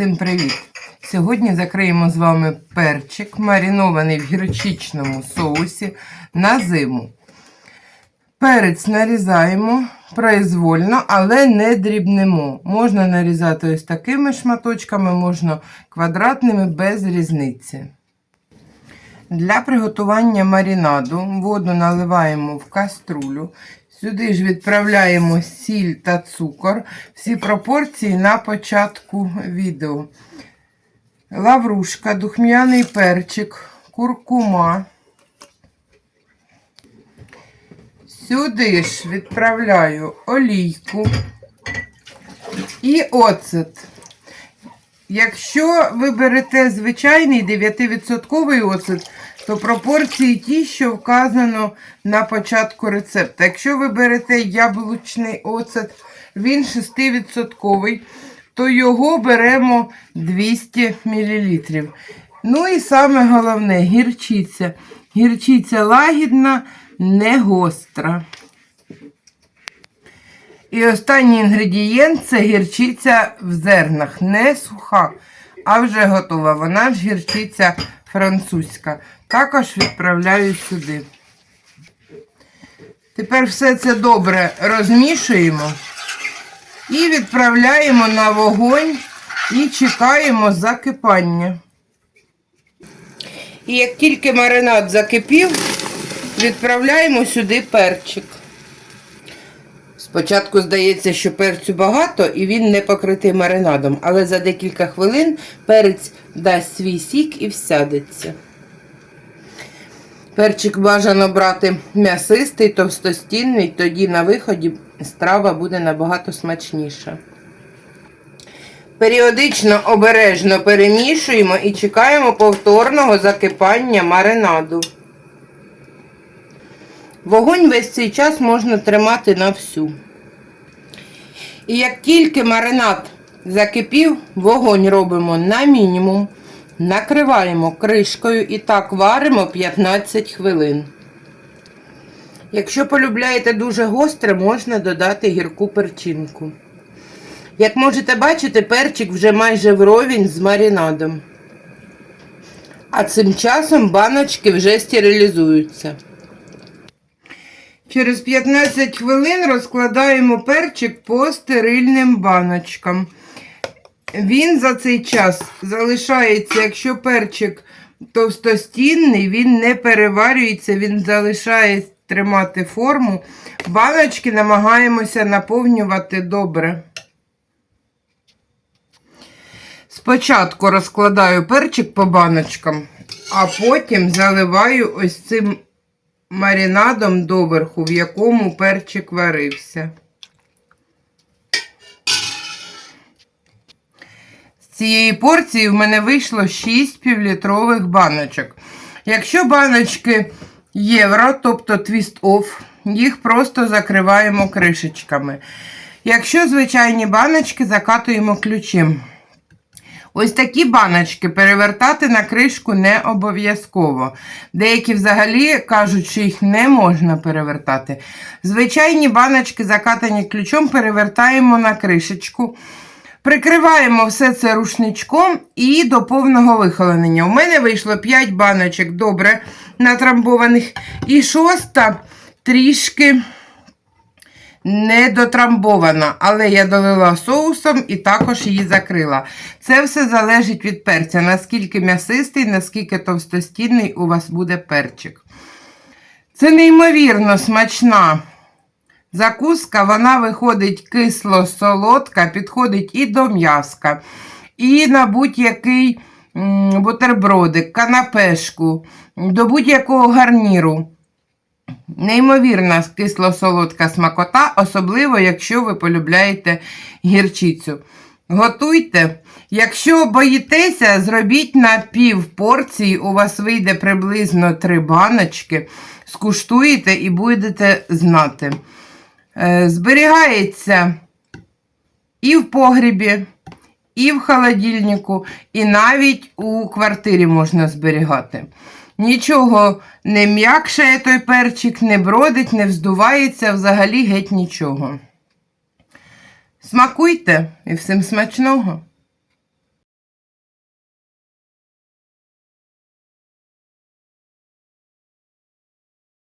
Всім привіт! Сьогодні закриємо з вами перчик, маринований в гірчичному соусі на зиму. Перець нарізаємо произвольно, але не дрібнемо. Можна нарізати ось такими шматочками, можна квадратними без різниці. Для приготування маринаду воду наливаємо в каструлю. Сюди ж відправляємо сіль та цукор. Всі пропорції на початку відео. Лаврушка, духмяний перчик, куркума. Сюди ж відправляю олійку і оцет. Якщо ви берете звичайний 9% оцет, то пропорції ті, що вказано на початку рецепту. Якщо ви берете яблучний оцет, він 6%, то його беремо 200 мл. Ну і саме головне гірчиця. Гірчиця лагідна, не гостра. І останній інгредієнт це гірчиця в зернах, не суха, а вже готова. Вона ж гірчиця французька. Також відправляю сюди. Тепер все це добре розмішуємо і відправляємо на вогонь і чекаємо закипання. І як тільки маринад закипів, відправляємо сюди перчик. Спочатку здається, що перцю багато і він не покритий маринадом, але за декілька хвилин перець дасть свій сік і всядеться. Перчик бажано брати м'ясистий, товстостінний, тоді на виході страва буде набагато смачніша. Періодично обережно перемішуємо і чекаємо повторного закипання маринаду. Вогонь весь цей час можна тримати на всю. І як тільки маринад закипів, вогонь робимо на мінімум, накриваємо кришкою і так варимо 15 хвилин. Якщо полюбляєте дуже гостре, можна додати гірку перчинку. Як можете бачити, перчик вже майже вровень з маринадом. А цим часом баночки вже стерилізуються. Через 15 хвилин розкладаємо перчик по стерильним баночкам. Він за цей час залишається, якщо перчик товстостінний, він не переварюється, він залишає тримати форму. Баночки намагаємося наповнювати добре. Спочатку розкладаю перчик по баночкам, а потім заливаю ось цим маринадом доверху, в якому перчик варився. З цієї порції в мене вийшло 6 півлітрових баночок. Якщо баночки євро, тобто твіст оф, їх просто закриваємо кришечками. Якщо звичайні баночки, закатуємо ключем. Ось такі баночки перевертати на кришку не обов'язково. Деякі взагалі кажуть, що їх не можна перевертати. Звичайні баночки, закатані ключом, перевертаємо на кришечку. Прикриваємо все це рушничком і до повного вихоленення. У мене вийшло 5 баночок добре натрамбованих. І шоста трішки не дотрамбована, але я долила соусом і також її закрила. Це все залежить від перця, наскільки м'ясистий, наскільки товстостінний у вас буде перчик. Це неймовірно смачна закуска, вона виходить кисло-солодка, підходить і до м'яска, і на будь-який бутербродик, канапешку, до будь-якого гарніру. Неймовірна кисло-солодка смакота, особливо, якщо ви полюбляєте гірчицю. Готуйте. Якщо боїтеся, зробіть на пів порції, у вас вийде приблизно 3 баночки. Скуштуєте і будете знати. Е, Зберігається і в погрібі, і в холодильнику, і навіть у квартирі можна зберігати. Нічого не м'якшає той перчик, не бродить, не вздувається, взагалі геть нічого. Смакуйте і всім смачного!